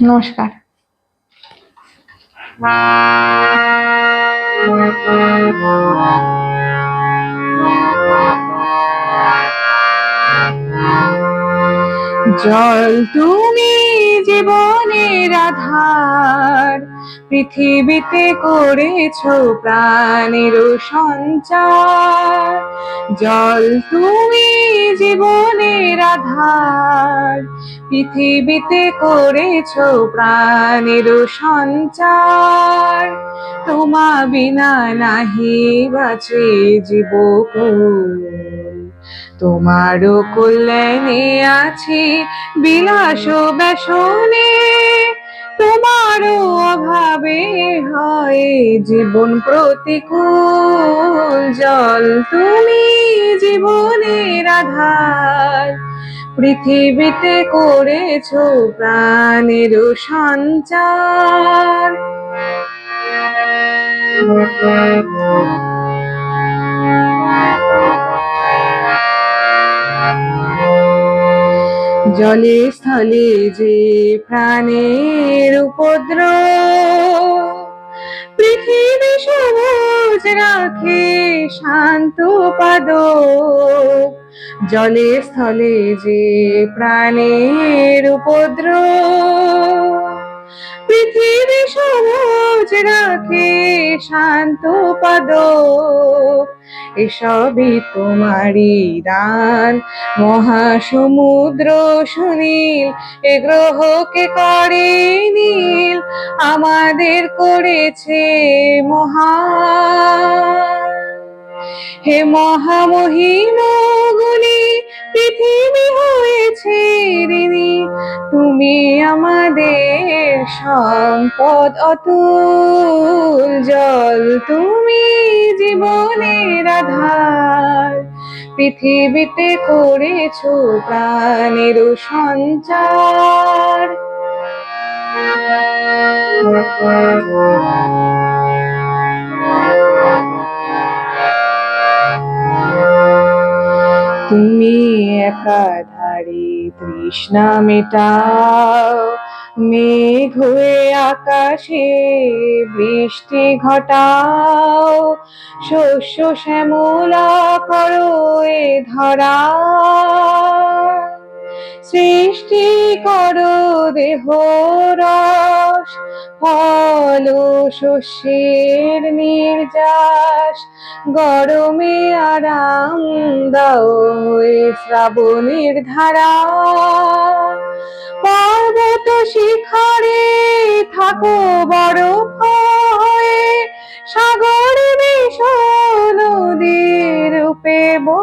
নমস্কার। জল তুমি জীবনের আধার। পৃথিবীতে করেছ প্রাণের সঞ্চার। জল তুমি জীবনের আধার। পৃথিবীতে করেছ প্রাণের সঞ্চার। তোমা বিনা নাহি বাঁচে জীবকুল। তোমারও কল্যাণে আছি, বিলাস বেসনে তোমারও অভাবে হয় জীবন প্রতিকূল জল। তুমি জীবনের আধার। পৃথিবীতে করেছ প্রাণের সঞ্চার। জলে স্থলে যে প্রাণের উপদ্র পৃথিবী সবুজ রাখে শান্ত পাদ জলে স্থলে যে প্রাণের উপদ্র পৃথিবী সবুজ রাখে শান্ত পাদ এসবই তোমারই দান। মহাসমুদ্র সুনীল, এ গ্রহকে করে নীল, আমাদের করেছে মহা হে মহামহিম গুণী পৃথিবী হয়েছে ঋণী তুমি আমাদের সম্পদ অতুল জল, তুমি জীবনের আধার। পৃথিবীতে করেছ প্রাণের সঞ্চার। তুমি একাধারে তৃষ্ণা মেটাও। মেঘ হয়ে আকাশে বৃষ্টি ঘটাও। শস্য শ্যামলা করো এ ধরা। সৃষ্টি করো দেহ রস। ফল শস্যের নির্যাস, গরমে আরাম দাও শ্রাবণের ধারা। পর্বত শিখরে থাকো বড় হয়ে সাগর বিষ নদীর রূপে বয়ে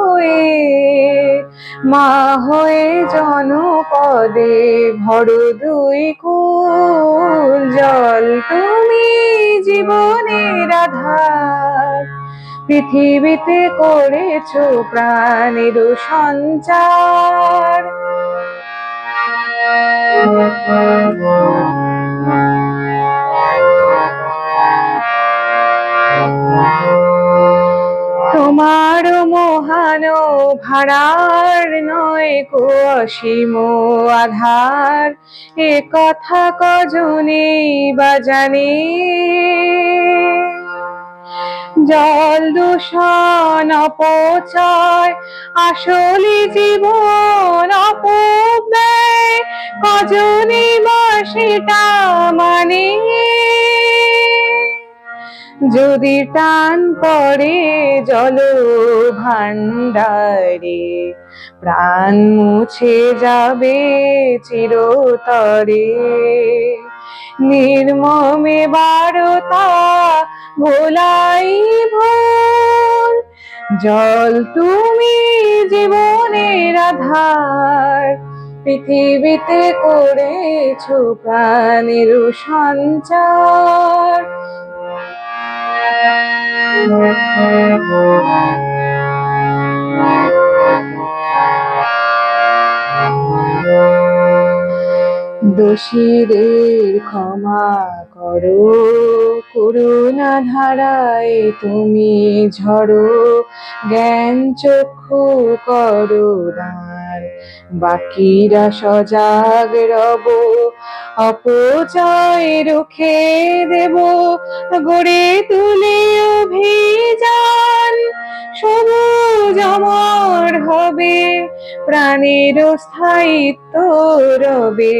মা হয়ে জনপদে ভর দুই কুল জল। তুমি জীবনের আধার, পৃথিবীতে করেছ প্রাণের সঞ্চার। তোমার মহান ভাড়ার নয় কো অসীম আধার। এ কথা কজনে বা জানে? জল দূষণ অপচয়, আসলে জীবন অপব্যয়, কজনে সেটা মানে? যদি টান পড়ে জল ভান্ডারে প্রাণ মুছে যাবে চিরতরে। নির্মমে বারতা ভোলাই ভুল জল তুমি জীবনের আধার। পৃথিবীতে করেছ প্রাণের সঞ্চার। দোষীদের ক্ষমা করো, করুণা ধারায় তুমি ঝড়ো জ্ঞান চক্ষু করো দান, বাকিরা সজাগ রব, অপচয় রুখে দেব, গড়ে তুলে প্রাণের স্থায়িত্ব রবে।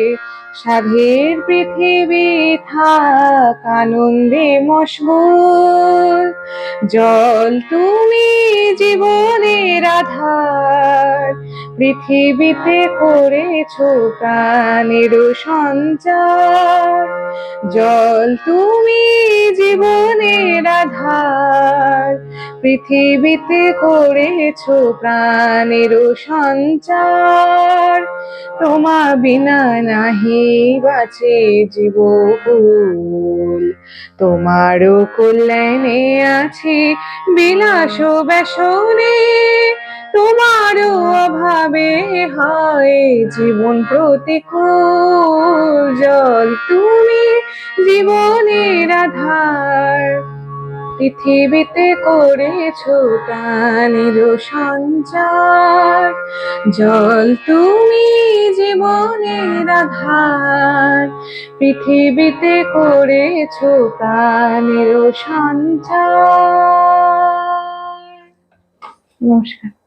সাধের পৃথিবী থাক, আনন্দে মশগুল। জল তুমি জীবনের আধার, পৃথিবীতে করেছ প্রাণের সঞ্চার। জল তুমি জীবনের আধার, পৃথিবীতে করেছ প্রাণের সঞ্চার। তোমা বিনা নাহি বাঁচে জীবকুল তোমারও কল্যাণে আছি বিলাস ব্যসনে। তোমারও অভাবে হয় জীবন প্রতিকূল জল। তুমি জীবনের আধার। পৃথিবীতে করেছ প্রাণের সঞ্চার। জল তুমি জীবনের আধার। পৃথিবীতে করেছ প্রাণের সঞ্চার। নমস্কার।